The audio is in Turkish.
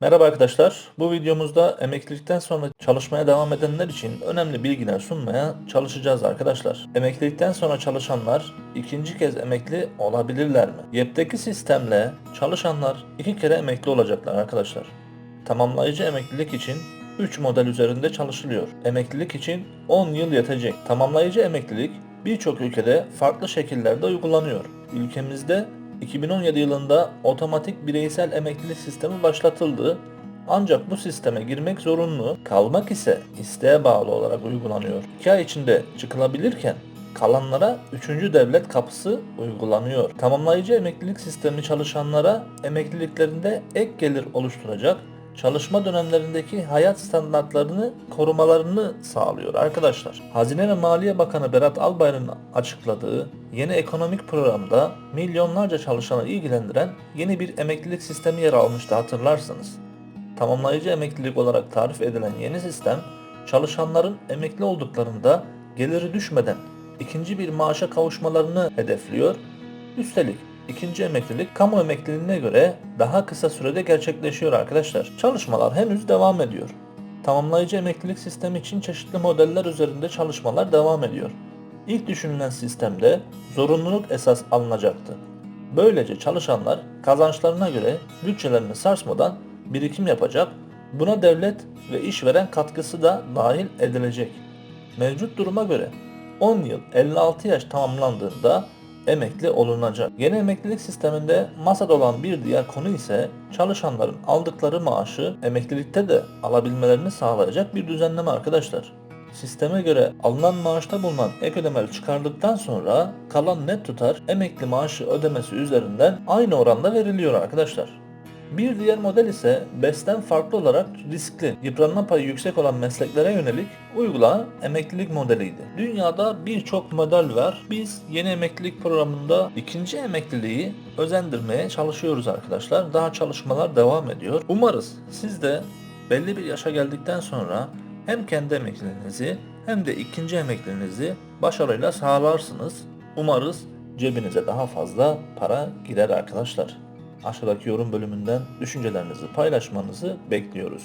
Merhaba arkadaşlar. Bu videomuzda emeklilikten sonra çalışmaya devam edenler için önemli bilgiler sunmaya çalışacağız arkadaşlar. Emeklilikten sonra çalışanlar ikinci kez emekli olabilirler mi? YEP'teki sistemle çalışanlar iki kere emekli olacaklar arkadaşlar. Tamamlayıcı emeklilik için 3 model üzerinde çalışılıyor. Emeklilik için 10 yıl yetecek. Tamamlayıcı emeklilik birçok ülkede farklı şekillerde uygulanıyor. Ülkemizde 2017 yılında otomatik bireysel emeklilik sistemi başlatıldı. Ancak bu sisteme girmek zorunlu, kalmak ise isteğe bağlı olarak uygulanıyor. 2 ay içinde çıkılabilirken kalanlara 3. devlet kapısı uygulanıyor. Tamamlayıcı emeklilik sistemi çalışanlara emekliliklerinde ek gelir oluşturacak çalışma dönemlerindeki hayat standartlarını korumalarını sağlıyor arkadaşlar. Hazine ve Maliye Bakanı Berat Albayrak'ın açıkladığı yeni ekonomik programda milyonlarca çalışanı ilgilendiren yeni bir emeklilik sistemi yer almıştı hatırlarsınız. Tamamlayıcı emeklilik olarak tarif edilen yeni sistem çalışanların emekli olduklarında geliri düşmeden ikinci bir maaşa kavuşmalarını hedefliyor. Üstelik ikinci emeklilik kamu emekliliğine göre daha kısa sürede gerçekleşiyor arkadaşlar. Çalışmalar henüz devam ediyor. Tamamlayıcı emeklilik sistemi için çeşitli modeller üzerinde çalışmalar devam ediyor. İlk düşünülen sistemde zorunluluk esas alınacaktı. Böylece çalışanlar kazançlarına göre bütçelerini sarsmadan birikim yapacak, buna devlet ve işveren katkısı da dahil edilecek. Mevcut duruma göre 10 yıl 56 yaş tamamlandığında emekli olunacak. Yeni emeklilik sisteminde masada olan bir diğer konu ise çalışanların aldıkları maaşı emeklilikte de alabilmelerini sağlayacak bir düzenleme arkadaşlar. Sisteme göre alınan maaşta bulunan ek ödemeleri çıkardıktan sonra kalan net tutar emekli maaşı ödemesi üzerinden aynı oranda veriliyor arkadaşlar. Bir diğer model ise BES'ten farklı olarak riskli, yıpranma payı yüksek olan mesleklere yönelik uygulanan emeklilik modeliydi. Dünyada birçok model var. Biz yeni emeklilik programında ikinci emekliliği özendirmeye çalışıyoruz arkadaşlar. Daha çalışmalar devam ediyor. Umarız siz de belli bir yaşa geldikten sonra hem kendi emekliliğinizi hem de ikinci emekliliğinizi başarıyla sağlarsınız. Umarız cebinize daha fazla para girer arkadaşlar. Aşağıdaki yorum bölümünden düşüncelerinizi paylaşmanızı bekliyoruz.